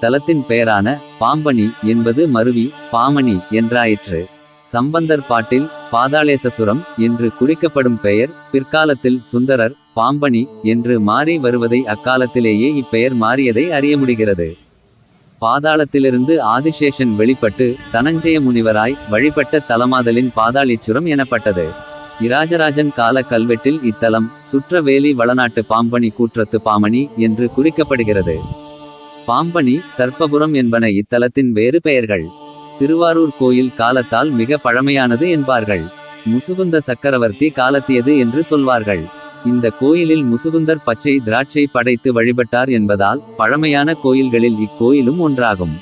இத்தலத்தின் பெயரான பாம்பனி என்பது மருவி பாமணி என்றாயிற்று. சம்பந்தர் பாட்டில் பாதாளேசசுரம் என்று குறிக்கப்படும் பெயர் பிற்காலத்தில் சுந்தரர் பாம்பனி என்று மாறி வருவதை அக்காலத்திலேயே இப்பெயர் மாறியதை அறிய முடிகிறது. பாதாளத்திலிருந்து ஆதிசேஷன் வெளிப்பட்டு தனஞ்சய முனிவராய் வழிபட்ட தலமாதலின் பாதாளீச்சுரம் எனப்பட்டது. இராஜராஜன் கால கல்வெட்டில் இத்தலம் சுற்றவேலி வளநாட்டு பாம்பனி கூற்றத்து பாமணி என்று குறிக்கப்படுகிறது. பாம்பனி சர்ப்பபுரம் என்பன இத்தலத்தின் வேறு பெயர்கள். திருவாரூர் கோயில் காலத்தால் மிக பழமையானது என்பார்கள். முசுகுந்த சக்கரவர்த்தி காலத்தியது என்று சொல்வார்கள். இந்த கோயிலில் முசுகுந்தர் பச்சை திராட்சை படைத்து வழிபட்டார் என்பதால் பழமையான கோயில்களில் இக்கோயிலும் ஒன்றாகும்.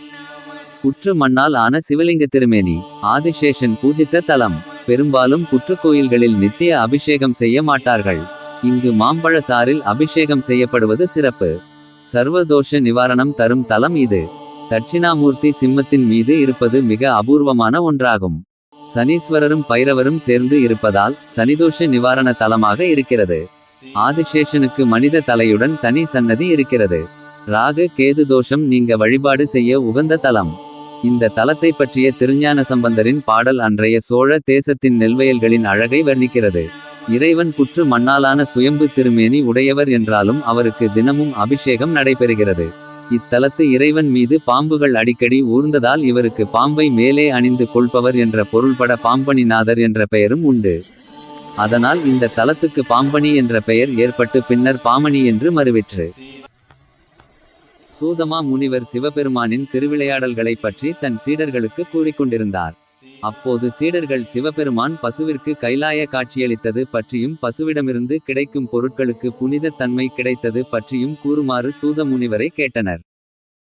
புற்று மண்ணால் ஆன சிவலிங்க திருமேனி ஆதிசேஷன் பூஜித்த தலம். பெரும்பாலும் புற்றுக் கோயில்களில் நித்திய அபிஷேகம் செய்ய மாட்டார்கள். இங்கு மாம்பழ சாறில் அபிஷேகம் செய்யப்படுவது சிறப்பு. சர்வதோஷ நிவாரணம் தரும் தலம் இது. தட்சிணாமூர்த்தி சிம்மத்தின் மீது இருப்பது மிக அபூர்வமான ஒன்றாகும். சனீஸ்வரரும் பைரவரும் சேர்ந்து இருப்பதால் சனிதோஷ நிவாரண தலமாக இருக்கிறது. ஆதிசேஷனுக்கு மனித தலையுடன் தனி சன்னதி இருக்கிறது. ராகு கேது தோஷம் நீங்க வழிபாடு செய்ய உகந்த தலம். இந்த தலத்தை பற்றிய திருஞான சம்பந்தரின் பாடல் அன்றைய சோழ தேசத்தின் நெல்வயல்களின் அழகை வர்ணிக்கிறது. இறைவன் புற்று மண்ணாலான சுயம்பு திருமேனி உடையவர் என்றாலும் அவருக்கு தினமும் அபிஷேகம் நடைபெறுகிறது. இத்தலத்து இறைவன் மீது பாம்புகள் அடிக்கடி ஊர்ந்ததால் இவருக்கு பாம்பை மேலே அணிந்து கொள்பவர் என்ற பொருள்பட பாம்பனிநாதர் என்ற பெயரும் உண்டு. அதனால் இந்த தலத்துக்கு பாம்பனி என்ற பெயர் ஏற்பட்டு பின்னர் பாமணி என்று மறுவிற்று. சூதமா முனிவர் சிவபெருமானின் திருவிளையாடல்களைப் பற்றி தன் சீடர்களுக்கு கூறிக்கொண்டிருந்தார். அப்போது சீடர்கள் சிவபெருமான் பசுவிற்கு கைலாய காட்சியளித்தது பற்றியும் பசுவிடமிருந்து கிடைக்கும் பொருட்களுக்கு புனித தன்மை கிடைத்தது பற்றியும் கூறுமாறு சூத முனிவரை கேட்டனர்.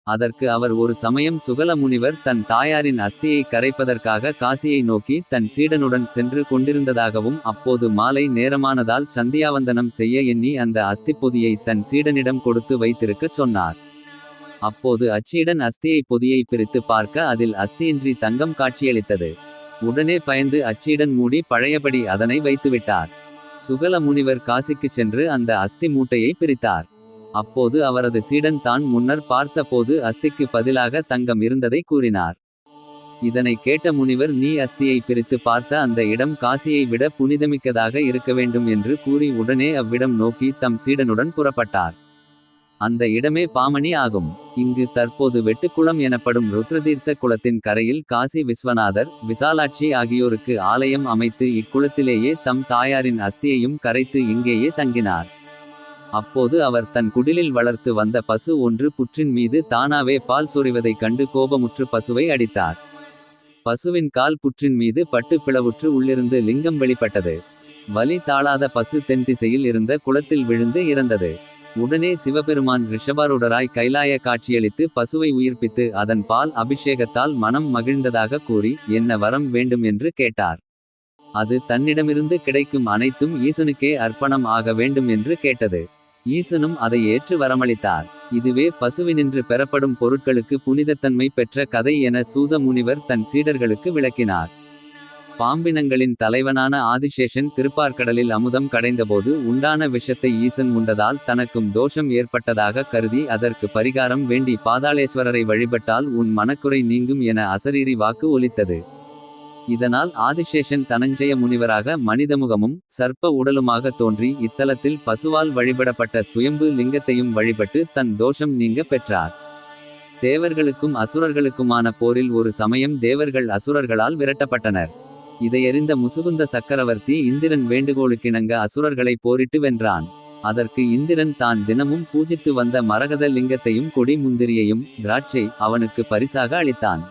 அதற்கு அவர் ஒரு சமயம் சுகல முனிவர் தன் தாயாரின் அஸ்தியை கரைப்பதற்காக காசியை நோக்கி தன் சீடனுடன் சென்று கொண்டிருந்ததாகவும் அப்போது மாலை நேரமானதால் சந்தியாவந்தனம் செய்ய எண்ணி அந்த அஸ்திப்பொதியை தன் சீடனிடம் கொடுத்து வைத்திருக்கச் சொன்னார். அப்போது அச்சியுடன் அஸ்தியை பொதியை பிரித்து பார்க்க அதில் அஸ்தியின்றி தங்கம் காட்சியளித்தது. உடனே பயந்து அச்சியுடன் மூடி பழையபடி அதனை வைத்துவிட்டார் சுகல முனிவர் காசிக்குச் சென்று அந்த அஸ்தி மூட்டையை பிரித்தார். அப்போது அவரது சீடன் தான் முன்னர் பார்த்தபோது அஸ்திக்கு பதிலாக தங்கம் இருந்ததை கூறினார். இதனை கேட்ட முனிவர் நீ அஸ்தியை பிரித்து பார்த்த அந்த இடம் காசியை விட புனிதமிக்கதாக இருக்க வேண்டும் என்று கூறி உடனே அவ்விடம் நோக்கி தம் சீடனுடன் புறப்பட்டார். அந்த இடமே பாமணி ஆகும். இங்கு தற்போது வெட்டுக்குளம் எனப்படும் ருத்ரதீர்த்த குளத்தின் கரையில் காசி விஸ்வநாதர் விசாலாட்சி ஆகியோருக்கு ஆலயம் அமைத்து இக்குளத்திலேயே தம் தாயாரின் அஸ்தியையும் கரைத்து இங்கேயே தங்கினார். அப்போது அவர் தன் குடிலில் வளர்த்து வந்த பசு ஒன்று புற்றின் மீது தானாவே பால் சொறிவதைக் கண்டு கோபமுற்று பசுவை அடித்தார். பசுவின் கால் புற்றின் மீது பட்டு பிளவுற்று உள்ளிருந்து லிங்கம் வெளிப்பட்டது. வலி தாளாத பசு தென் திசையில் இருந்த குளத்தில் விழுந்து இறந்தது. உடனே சிவபெருமான் ரிஷபருடராய் கைலாய காட்சியளித்து பசுவை உயிர்ப்பித்து அதன் பால் அபிஷேகத்தால் மனம் மகிழ்ந்ததாக கூறி என்ன வரம் வேண்டும் என்று கேட்டார். அது தன்னிடமிருந்து கிடைக்கும் அனைத்தும் ஈசனுக்கே அர்ப்பணம் ஆக வேண்டும் என்று கேட்டது. ஈசனும் அதை ஏற்று வரமளித்தார். இதுவே பசுவினின்று பெறப்படும் பொருட்களுக்கு புனிதத்தன்மை பெற்ற கதை என சூத முனிவர் தன் சீடர்களுக்கு விளக்கினார். பாம்பினங்களின் தலைவனான ஆதிசேஷன் திருப்பார்க்கடலில் அமுதம் கடைந்தபோது உண்டான விஷத்தை ஈசன் உண்டதால் தனக்கும் தோஷம் ஏற்பட்டதாக கருதி அதற்கு பரிகாரம் வேண்டி பாதாளேஸ்வரரை வழிபட்டால் உன் மனக்குறை நீங்கும் என அசரீரி வாக்கு ஒலித்தது. இதனால் ஆதிசேஷன் தனஞ்சய முனிவராக மனிதமுகமும் சர்ப்ப உடலுமாக தோன்றி இத்தலத்தில் பசுவால் வழிபடப்பட்ட சுயம்பு லிங்கத்தையும் வழிபட்டு தன் தோஷம் நீங்க பெற்றார். தேவர்களுக்கும் அசுரர்களுக்குமான போரில் ஒரு சமயம் தேவர்கள் அசுரர்களால் விரட்டப்பட்டனர். இதையறிந்த முசுகுந்த சக்கரவர்த்தி இந்திரன் வேண்டுகோளுக்கிணங்க அசுரர்களை போரிட்டு வென்றான். அதற்கு இந்திரன் தான் தினமும் பூஜித்து வந்த மரகத லிங்கத்தையும் கொடி முந்திரியையும் திராட்சை அவனுக்கு பரிசாக அளித்தான்.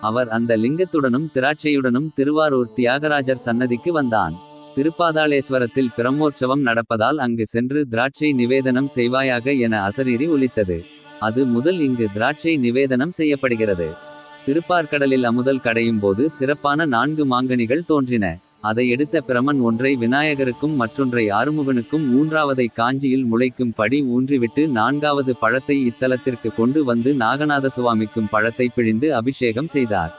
அவர் அந்த லிங்கத்துடனும் திராட்சையுடனும் திருவாரூர் தியாகராஜர் சன்னதிக்கு வந்தான். திருப்பாதாளேஸ்வரத்தில் பிரம்மோற்சவம் நடப்பதால் அங்கு சென்று திராட்சை நிவேதனம் செய்வாயாக என அசரீரி ஒலித்தது. அது முதல் இங்கு திராட்சை நிவேதனம் செய்யப்படுகிறது. திருப்பார்கடலில் அமுதல் கடையும் போது சிறப்பான நான்கு மாங்கனிகள் தோன்றின. அதை எடுத்த பிரமன் ஒன்றை விநாயகருக்கும் மற்றொன்றை ஆறுமுகனுக்கும் மூன்றாவதை காஞ்சியில் முளைக்கும் படி ஊன்றிவிட்டு நான்காவது பழத்தை இத்தலத்திற்கு கொண்டு வந்து நாகநாத சுவாமிக்கும் பழத்தை பிழிந்து அபிஷேகம் செய்தார்.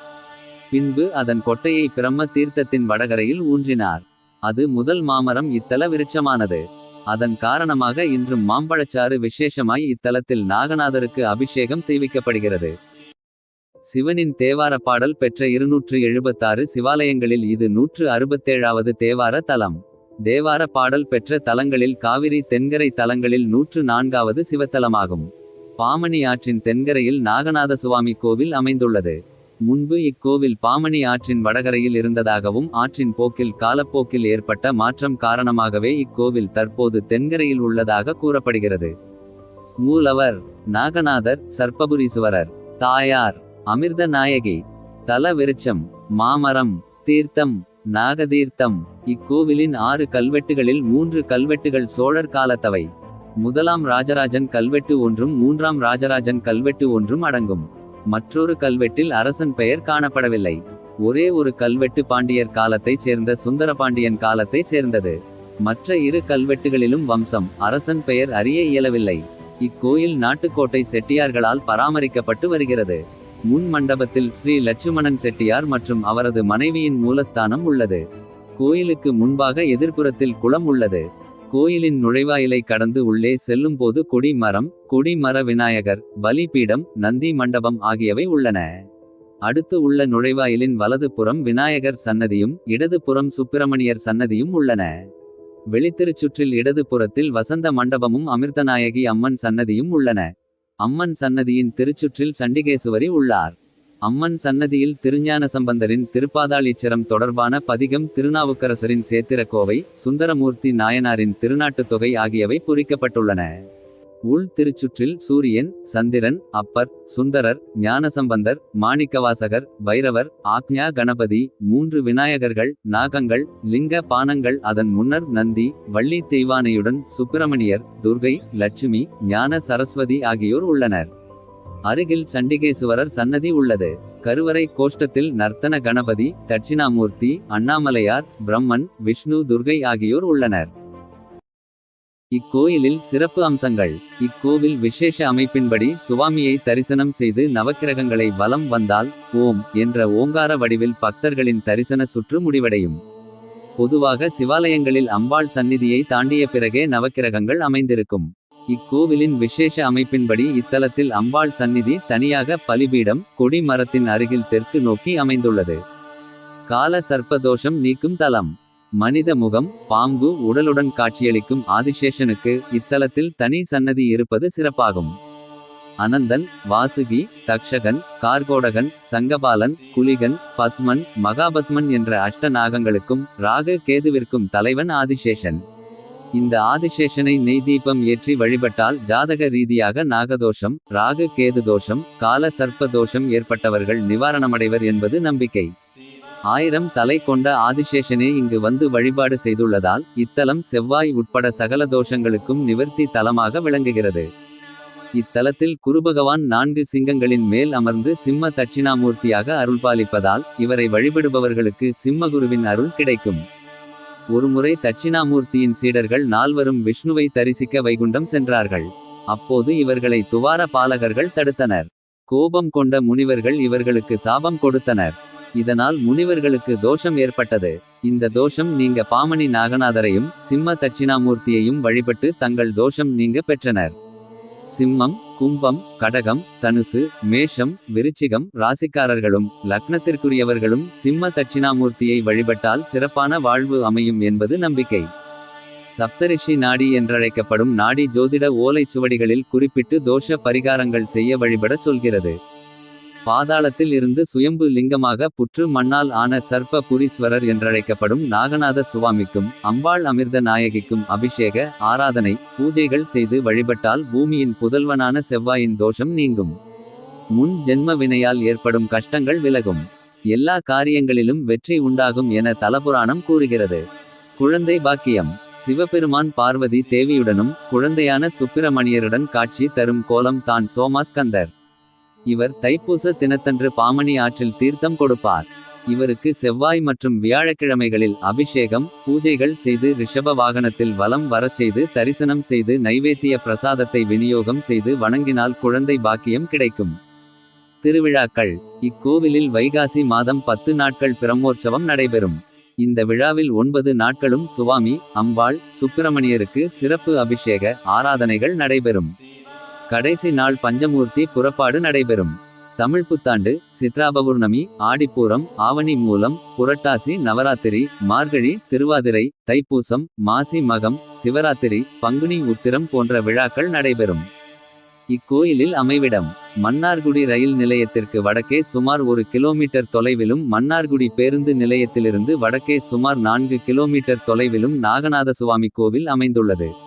பின்பு அதன் கொட்டையை பிரம்ம தீர்த்தத்தின் வடகரையில் ஊன்றினார். அது முதல் மாமரம் இத்தல விருட்சமானது. அதன் காரணமாக இன்றும் மாம்பழச்சாறு விசேஷமாய் இத்தலத்தில் நாகநாதருக்கு அபிஷேகம் செய்விக்கப்படுகிறது. சிவனின் தேவார பாடல் பெற்ற இருநூற்று எழுபத்தாறு சிவாலயங்களில் இது நூற்று அறுபத்தேழாவது தேவார தலம். தேவார பாடல் பெற்ற தலங்களில் காவிரி தென்கரை தலங்களில் நூற்று நான்காவது சிவத்தலமாகும். பாமணி ஆற்றின் தென்கரையில் நாகநாத சுவாமி கோவில் அமைந்துள்ளது. முன்பு இக்கோவில் பாமணி ஆற்றின் வடகரையில் இருந்ததாகவும் ஆற்றின் போக்கில் காலப்போக்கில் ஏற்பட்ட மாற்றம் காரணமாகவே இக்கோவில் தற்போது தென்கரையில் உள்ளதாக கூறப்படுகிறது. மூலவர் நாகநாதர் சர்ப்பபுரீசுவரர் தாயார் அமிர்த நாயகி தல விருட்சம் மாமரம் தீர்த்தம் நாகதீர்த்தம் இக்கோவிலின் ஆறு கல்வெட்டுகளில் மூன்று கல்வெட்டுகள் சோழர் காலத்தவை. முதலாம் ராஜராஜன் கல்வெட்டு ஒன்றும் மூன்றாம் ராஜராஜன் கல்வெட்டு ஒன்றும் அடங்கும். மற்றொரு கல்வெட்டில் அரசன் பெயர் காணப்படவில்லை. ஒரே ஒரு கல்வெட்டு பாண்டியர் காலத்தைச் சேர்ந்த சுந்தரபாண்டியன் காலத்தைச் சேர்ந்தது. மற்ற இரு கல்வெட்டுகளிலும் வம்சம் அரசன் பெயர் அறிய இயலவில்லை. இக்கோயில் நாட்டுக்கோட்டை செட்டியார்களால் பராமரிக்கப்பட்டு வருகிறது. முன் மண்டபத்தில் ஸ்ரீ லட்சுமணன் செட்டியார் மற்றும் அவரது மனைவியின் மூலஸ்தானம் உள்ளது. கோயிலுக்கு முன்பாக எதிர்ப்புறத்தில் குளம் உள்ளது. கோயிலின் நுழைவாயிலை கடந்து உள்ளே செல்லும்போது கொடி மரம் கொடி மர விநாயகர் பலிபீடம் நந்தி மண்டபம் ஆகியவை உள்ளன. அடுத்து உள்ள நுழைவாயிலின் வலது புறம் விநாயகர் சன்னதியும் இடது புறம் சுப்பிரமணியர் சன்னதியும் உள்ளன. வெளித்திருச்சுற்றில் இடது புறத்தில் வசந்த மண்டபமும் அமிர்தநாயகி அம்மன் சன்னதியும் உள்ளன. அம்மன் சன்னதியின் திருச்சுற்றில் சண்டிகேசுவரி உள்ளார். அம்மன் சன்னதியில் திருஞான சம்பந்தரின் திருப்பாதாளீச்சரம் தொடர்பான பதிகம் திருநாவுக்கரசரின் சேத்திரக்கோவை சுந்தரமூர்த்தி நாயனாரின் திருநாட்டுத் தொகை ஆகியவை பொறிக்கப்பட்டுள்ளன உள் திருச்சுற்றில் சூரியன் சந்திரன் அப்பர் சுந்தரர் ஞானசம்பந்தர் மாணிக்கவாசகர் பைரவர் ஆக்ஞா கணபதி மூன்று விநாயகர்கள் நாகங்கள் லிங்க பானங்கள் அதன் முன்னர் நந்தி வள்ளி தெய்வானையுடன் சுப்பிரமணியர் துர்கை லட்சுமி ஞான சரஸ்வதி ஆகியோர் உள்ளனர். அருகில் சண்டிகேசுவரர் சன்னதி உள்ளது. கருவறை கோஷ்டத்தில் நர்த்தன கணபதி தட்சிணாமூர்த்தி அண்ணாமலையார் பிரம்மன் விஷ்ணு துர்கை ஆகியோர் உள்ளனர். இக்கோயிலில் சிறப்பு அம்சங்கள். இக்கோவில் விசேஷ அமைப்பின்படி சுவாமியை தரிசனம் செய்து நவக்கிரகங்களை வலம் வந்தால் ஓம் என்ற ஓங்கார வடிவில் பக்தர்களின் தரிசன சுற்று முடிவடையும். பொதுவாக சிவாலயங்களில் அம்பாள் சந்நிதியை தாண்டிய பிறகே நவக்கிரகங்கள் அமைந்திருக்கும். இக்கோவிலின் விசேஷ அமைப்பின்படி இத்தலத்தில் அம்பாள் சந்நிதி தனியாக பலிபீடம் கொடி மரத்தின் அருகில் தெற்கு நோக்கி அமைந்துள்ளது. கால சர்ப்பதோஷம் நீக்கும் தலம். மனித முகம் பாம்பு உடலுடன் காட்சியளிக்கும் ஆதிசேஷனுக்கு இத்தலத்தில் தனி சன்னதி இருப்பது சிறப்பாகும். அனந்தன் வாசுகி தக்ஷகன் கார்கோடகன் சங்கபாலன் குலிகன் பத்மன் மகாபத்மன் என்ற அஷ்ட நாகங்களுக்கும் ராகு கேதுவிற்கும் தலைவன் ஆதிசேஷன். இந்த ஆதிசேஷனை நெய் தீபம் ஏற்றி வழிபட்டால் ஜாதக ரீதியாக நாகதோஷம் ராகு கேது தோஷம் கால சர்ப்ப தோஷம் ஏற்பட்டவர்கள் நிவாரணமடைவர் என்பது நம்பிக்கை. ஆயிரம் தலை கொண்ட ஆதிசேஷனே இங்கு வந்து வழிபாடு செய்துள்ளதால் இத்தலம் செவ்வாய் உட்பட சகல தோஷங்களுக்கும் நிவர்த்தி தலமாக விளங்குகிறது. இத்தலத்தில் குருபகவான் நான்கு சிங்கங்களின் மேல் அமர்ந்து சிம்ம தட்சிணாமூர்த்தியாக அருள்பாலிப்பதால் இவரை வழிபடுபவர்களுக்கு சிம்மகுருவின் அருள் கிடைக்கும். ஒருமுறை தட்சிணாமூர்த்தியின் சீடர்கள் நால்வரும் விஷ்ணுவை தரிசிக்க வைகுண்டம் சென்றார்கள். அப்போது இவர்களை துவார பாலகர்கள் தடுத்தனர். கோபம் கொண்ட முனிவர்கள் இவர்களுக்கு சாபம் கொடுத்தனர். இதனால் முனிவர்களுக்கு தோஷம் ஏற்பட்டது. இந்த தோஷம் நீங்க பாமணி நாகநாதரையும் சிம்ம தட்சிணாமூர்த்தியையும் வழிபட்டு தங்கள் தோஷம் நீங்க பெற்றனர். சிம்மம் கும்பம் கடகம் தனுசு மேஷம் விருச்சிகம் ராசிக்காரர்களும் லக்னத்திற்குரியவர்களும் சிம்ம தட்சிணாமூர்த்தியை வழிபட்டால் சிறப்பான வாழ்வு அமையும் என்பது நம்பிக்கை. சப்தரிஷி நாடி என்றழைக்கப்படும் நாடி ஜோதிட ஓலைச் சுவடிகளில் குறிப்பிட்டு தோஷ பரிகாரங்கள் செய்ய வழிபடச் சொல்கிறது. பாதாளத்தில் இருந்து சுயம்பு லிங்கமாக புற்று மண்ணால் ஆன சர்ப்ப புரீஸ்வரர் என்றழைக்கப்படும் நாகநாத சுவாமிக்கும் அம்பாள் அமிர்த நாயகிக்கும் அபிஷேக ஆராதனை பூஜைகள் செய்து வழிபட்டால் பூமியின் புதல்வனான செவ்வாயின் தோஷம் நீங்கும். முன் ஜென்ம வினையால் ஏற்படும் கஷ்டங்கள் விலகும். எல்லா காரியங்களிலும் வெற்றி உண்டாகும் என தலபுராணம் கூறுகிறது. குழந்தை பாக்கியம். சிவபெருமான் பார்வதி தேவியுடனும் குழந்தையான சுப்பிரமணியருடன் காட்சி தரும் கோலம் தான் சோமாஸ்கந்தர். இவர் தைப்பூச தினத்தன்று பாமணி ஆற்றில் தீர்த்தம் கொடுப்பார். இவருக்கு செவ்வாய் மற்றும் வியாழக்கிழமைகளில் அபிஷேகம் பூஜைகள் செய்து ரிஷப வாகனத்தில் வலம் வரச் செய்து தரிசனம் செய்து நைவேத்திய பிரசாதத்தை விநியோகம் செய்து வணங்கினால் குழந்தை பாக்கியம் கிடைக்கும். திருவிழாக்கள். இக்கோவிலில் வைகாசி மாதம் பத்து நாட்கள் பிரம்மோற்சவம் நடைபெறும். இந்த விழாவில் ஒன்பது நாட்களும் சுவாமி அம்பாள் சுப்பிரமணியருக்கு சிறப்பு அபிஷேக ஆராதனைகள் நடைபெறும். கடைசி நாள் பஞ்சமூர்த்தி புறப்பாடு நடைபெறும். தமிழ் புத்தாண்டு சித்ரா பௌர்ணமி ஆடிப்பூரம் ஆவணி மூலம் புரட்டாசி நவராத்திரி மார்கழி திருவாதிரை தைப்பூசம் மாசி மகம் சிவராத்திரி பங்குனி உத்திரம் போன்ற விழாக்கள் நடைபெறும். இக்கோயிலில் அமைவிடம் மன்னார்குடி ரயில் நிலையத்திற்கு வடக்கே சுமார் ஒரு கிலோமீட்டர் தொலைவிலும் மன்னார்குடி பேருந்து நிலையத்திலிருந்து வடக்கே சுமார் நான்கு கிலோமீட்டர் தொலைவிலும் நாகநாத சுவாமி கோவில் அமைந்துள்ளது.